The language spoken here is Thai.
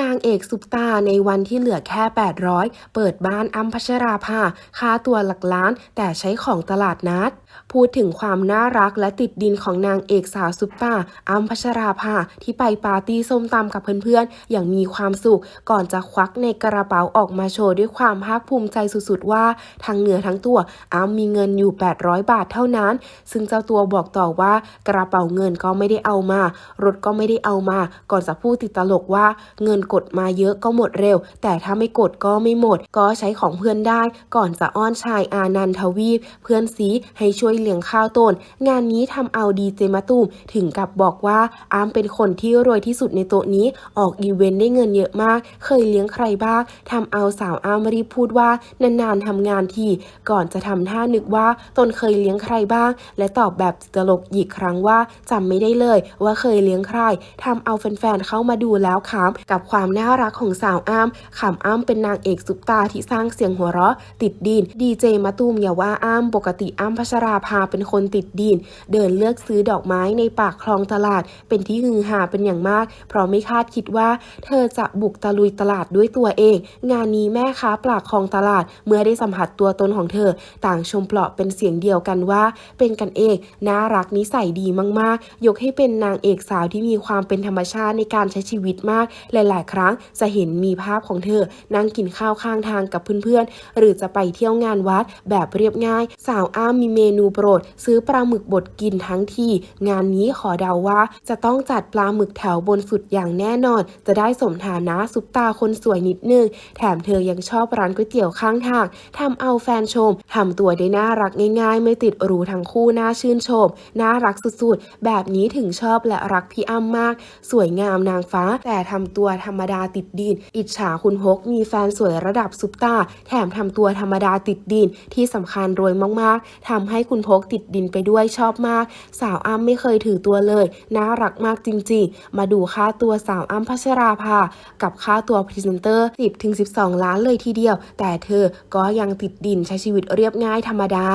นางเอกซุปตาในวันที่เหลือแค่ 800 เปิดบ้านอ้ำพัชราภาค่าตัวหลักล้าน แต่ใช้ของตลาดนัด พูดถึงความน่ารักและติดดินของนางเอกสาวซุปตาอ้ำพัชราภาที่ไปปาร์ตี้ส้มตำกับเพื่อนๆ อย่างมีความสุข ก่อนจะควักในกระเป๋าออกมาโชว์ด้วยความภาคภูมิใจสุดๆ ว่าทั้งเนื้อทั้งตัวอ้ำมีเงินอยู่ 800 บาทเท่านั้น ซึ่งเจ้าตัวบอกต่อว่ากระเป๋าเงินก็ไม่ได้เอามา รถก็ไม่ได้เอามา ก่อนจะพูดติดตลกว่าเงินกดมาเยอะก็หมดเร็ว แต่ถ้าไม่กดก็ไม่หมด ก็ใช้ของเพื่อนได้ ก่อนจะอ้อนชายอานันทวีป เพื่อนซีให้ช่วยเลี้ยงข้าวต้น งานนี้ทำเอาดีเจมาตุ้มถึงกับบอกว่าอามเป็นคนที่รวยที่สุดในโต๊ะนี้ ออกอีเวนต์ได้เงินเยอะมาก เคยเลี้ยงใครบ้างทำเอาสาวอามรีบพูดว่านานๆทำงานทีก่อนจะทำท่านึกว่าตนเคยเลี้ยงใครบ้าง และตอบแบบตลกอีกครั้งว่าจำไม่ได้เลย ว่าเคยเลี้ยงใครทำเอาแฟนๆเข้ามาดูแล้วขำกับความน่ารักของสาวอ้ำขำอ้ำเป็นนางเอกซุปตาที่สร้างเสียงหัวเราะ ติดดิน ดีเจมาตูมอย่าว่าอ้ำปกติอ้ำพัชราภาเป็นคนติดดิน เดินเลือกซื้อดอกไม้ในปากคลองตลาด เป็นที่ฮือฮาเป็นอย่างมาก เพราะไม่คาดคิดว่า เธอจะบุกตะลุยตลาดด้วยตัวเอง งานนี้แม่ค้าปากคลองตลาด เมื่อได้สัมผัสตัวตนของเธอ ต่างชมเปลาะเป็นเสียงเดียวกันว่า เป็นกันเองน่ารักนิสัยดีมากๆ ยกให้เป็นนางเอกสาวที่มีความเป็นธรรมชาติในการใช้ชีวิตมากหลายๆ ครั้งจะเห็นมีภาพของเธอ นั่งกินข้าวข้างทางกับเพื่อนๆ หรือจะไปเที่ยวงานวัดแบบเรียบง่าย สาวอ้ามมีเมนูโปรด ซื้อปลาหมึกบดกินทั้งทีงานนี้ขอเดาว่า จะต้องจัดปลาหมึกแถวบนสุดอย่างแน่นอน จะได้สมฐานะซุปตาคนสวยนิดนึง แถมเธอยังชอบร้านก๋วยเตี๋ยวข้างทางทำเอาแฟนชมทำตัวได้น่ารักง่ายๆ ไม่ติดรูทั้งคู่น่าชื่นชม น่ารักสุดๆ แบบนี้ถึงชอบและรักพี่อ้ำมาก สวยงามนางฟ้าแต่ทำตัวธรรมดาติดดิน อิจฉาคุณฮกมีแฟนสวยระดับซุปตาแถมทำตัวธรรมดาติดดินที่สำคัญรวยมากๆทำให้คุณพกติดดินไปด้วยชอบมาก สาวอ้ำไม่เคยถือตัวเลย น่ารักมากจริงๆ มาดูค่าตัวสาวอ้ำพัชราภา กับค่าตัวพรีเซนเตอร์ 10-12 ล้านเลยทีเดียว แต่เธอก็ยังติดดินใช้ชีวิตเรียบง่ายธรรมดา